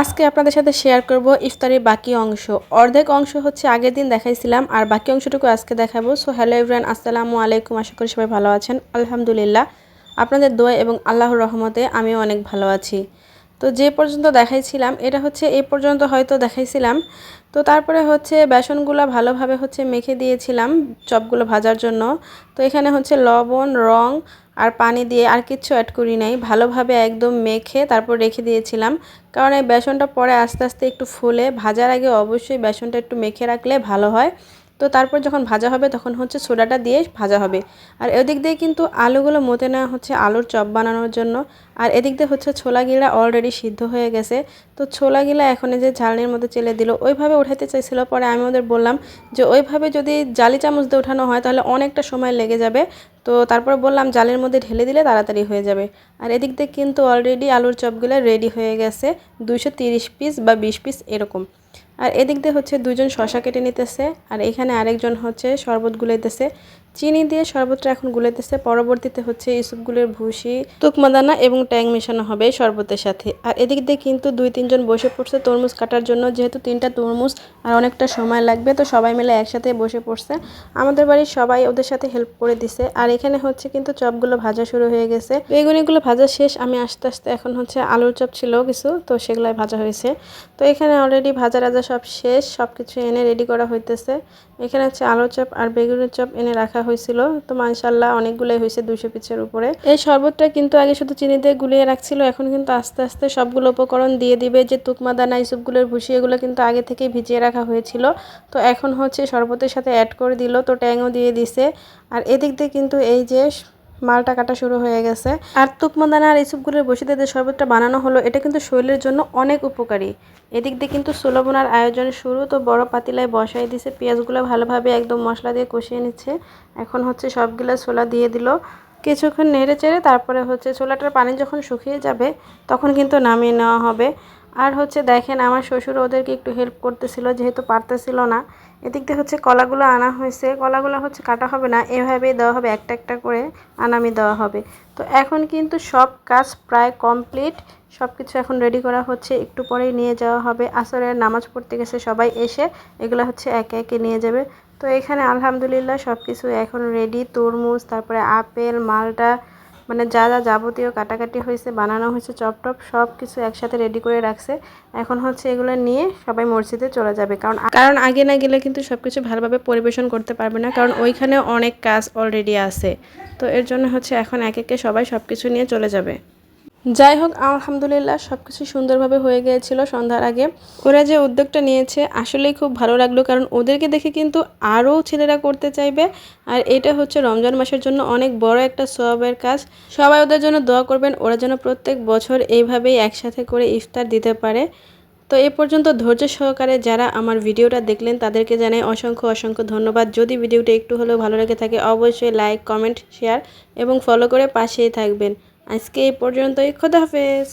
আজকে আপনাদের সাথে শেয়ার করব ইফতারির বাকি অংশ। অর্ধেক অংশ হচ্ছে আগের দিন দেখাইছিলাম, আর বাকি অংশটুকু আজকে দেখাবো। সো হ্যালো এভরিয়ান আসসালামু আলাইকুম, আশা করি সবাই ভালো আছেন। আলহামদুলিল্লাহ, আপনাদের দোয়া এবং আল্লাহর রহমতে আমিও অনেক ভালো আছি। তো যে পর্যন্ত দেখাইছিলাম, এটা হচ্ছে এই পর্যন্ত হয়তো দেখাইছিলাম। তো তারপরে হচ্ছে বেসনগুলো ভালোভাবে হচ্ছে মেখে দিয়েছিলাম, চপগুলো ভাজার জন্য। তো এখানে হচ্ছে লবণ, রং আর পানি দিয়ে আর কিচ্ছু অ্যাড করি নাই। ভালোভাবে একদম মেখে তারপর রেখে দিয়েছিলাম। কারণ এই বেসনটা পরে আস্তে আস্তে একটু ফুলে। ভাজার আগে অবশ্যই বেসনটা একটু মেখে রাখলে ভালো হয়। তো তারপর যখন ভাজা হবে তখন হচ্ছে সোডাটা দিয়ে ভাজা হবে। আর এদিক দিয়ে কিন্তু আলুগুলো মতে নেওয়া হচ্ছে আলুর চপ বানানোর জন্য। আর এদিক দিয়ে হচ্ছে ছোলা গিলা অলরেডি সিদ্ধ হয়ে গেছে। তো ছোলা গিলা এখন যে ঝালনির মধ্যে চেলে দিল, ওইভাবে উঠাইতে চাইছিল। পরে আমি ওদের বললাম যে ওইভাবে যদি জালি চামচ দিয়ে ওঠানো হয় তাহলে অনেকটা সময় লেগে যাবে। তো তারপর বললাম জালের মধ্যে ঢেলে দিলে তাড়াতাড়ি হয়ে যাবে। আর এদিক দিয়ে কিন্তু অলরেডি আলুর চপগুলো রেডি হয়ে গেছে। দুশো পিস বা বিশ পিস এরকম। আর এদিক দিয়ে হচ্ছে দুজন শশা কেটে নিতেছে আর এখানে আরেকজন হচ্ছে শরবত গুলাইতেছে। চিনি দিয়ে শরবতটা এখন গুলাইতেছে। পরবর্তীতে হচ্ছে ইসুপগুলোর ভুসি তুকমাদানা এবং ট্যাং মেশানো হবে শরবতের সাথে। আর এদিক দিয়ে কিন্তু দুই, তিনজন বসে পড়ছে তরমুজ কাটার জন্য। যেহেতু তিনটা তরমুজ আর অনেকটা সময় লাগবে, তো সবাই মিলে একসাথে বসে পড়ছে। আমাদের বাড়ির সবাই ওদের সাথে হেল্প করে দিছে। আর এখানে হচ্ছে কিন্তু চপগুলো ভাজা শুরু হয়ে গেছে। বেগুনিগুলো ভাজা শেষ। আমি আস্তে আস্তে এখন হচ্ছে আলুর চপ ছিল কিছু, তো সেগুলাই ভাজা হয়েছে। তো এখানে অলরেডি ভাজা রাজা সব শেষ। সব কিছু এনে রেডি করা হইতেছে। এখানে হচ্ছে আলুর চপ আর বেগুনের চপ এনে রাখা হয়েছিল। তো মানশাল্লাহ অনেকগুলোই হয়েছে দুশো পিসের উপরে। এই শরবতটা কিন্তু আগে শুধু চিনি দিয়ে গুলিয়ে রাখছিল, এখন কিন্তু আস্তে আস্তে সবগুলো উপকরণ দিয়ে দিবে। যে তুকমা দানা ইসুপগুলোর ভুসি, এগুলো কিন্তু আগে থেকেই ভিজিয়ে রাখা হয়েছিল। তো এখন হচ্ছে শরবতের সাথে অ্যাড করে দিল, তো ট্যাংও দিয়ে দিছে। আর এদিক দিয়ে কিন্তু এই যে মালটা কাটা শুরু হয়ে গেছে। আর তুকমদানা আর ইসুপগুলোর বসিতে যে শরবতটা বানানো হলো, এটা কিন্তু শরীরের জন্য অনেক উপকারী। এদিক দিয়ে কিন্তু সুলভনার আয়োজন শুরু, তো বড় পাতিলায় বসাই দিছে, পেঁয়াজগুলো ভালোভাবে একদম মশলা দিয়ে কষিয়ে নিচ্ছে। এখন হচ্ছে সবগুলো ছোলা দিয়ে দিল। কিছুক্ষণ নেড়ে চেড়ে তারপরে হচ্ছে ছোলাটার পানি যখন শুকিয়ে যাবে, তখন কিন্তু নামিয়ে নেওয়া হবে। আর হচ্ছে দেখেন, আমার শ্বশুর ওদেরকে একটু হেল্প করতেছিল, যেহেতু পারতেছিল না। এদিক দিয়ে হচ্ছে কলাগুলো আনা হয়েছে। কলাগুলো হচ্ছে কাটা হবে না, এভাবেই দেওয়া হবে, একটা একটা করে আনামি দেওয়া হবে। তো এখন কিন্তু সব কাজ প্রায় কমপ্লিট সব কিছু এখন রেডি করা হচ্ছে। একটু পরেই নিয়ে যাওয়া হবে। আসরের নামাজ পড়তে গেছে সবাই এসে, এগুলো হচ্ছে একে একে নিয়ে যাবে। তো এখানে আলহামদুলিল্লাহ সব কিছু এখন রেডি তরমুজ, তারপরে আপেল, মালটা মানে যা যা যাবতীয় কাটাকাটি হয়েছে, বানানো হয়েছে, চপ টপ, সব কিছু একসাথে রেডি করে রাখছে। এখন হচ্ছে এগুলো নিয়ে সবাই মসজিদে চলে যাবে। কারণ কারণ আগে না গেলে কিন্তু সব কিছু ভালোভাবে পরিবেশন করতে পারবে না, কারণ ওইখানে অনেক কাজ অলরেডি আছে। তো এর জন্য হচ্ছে এখন এক একে সবাই সব কিছু নিয়ে চলে যাবে। যাই হোক, আলহামদুলিল্লাহ সব কিছু সুন্দরভাবে হয়ে গিয়েছিল সন্ধ্যার আগে। ওরা যে উদ্যোগটা নিয়েছে আসলেই খুব ভালো লাগল, কারণ ওদেরকে দেখে কিন্তু আরও ছেলেরা করতে চাইবে। আর এটা হচ্ছে রমজান মাসের জন্য অনেক বড় একটা সবের কাজ। সবাই ওদের জন্য দোয়া করবেন, ওরা যেন প্রত্যেক বছর এইভাবেই একসাথে করে ইফতার দিতে পারে। তো এ পর্যন্ত ধৈর্য সহকারে যারা আমার ভিডিওটা দেখলেন, তাদেরকে জানাই অসংখ্য অসংখ্য ধন্যবাদ। যদি ভিডিওটা একটু হলেও ভালো লেগে থাকে, অবশ্যই লাইক, কমেন্ট, শেয়ার এবং ফলো করে পাশেই থাকবেন। আজকে এই পর্যন্তই খোদাহাফেজ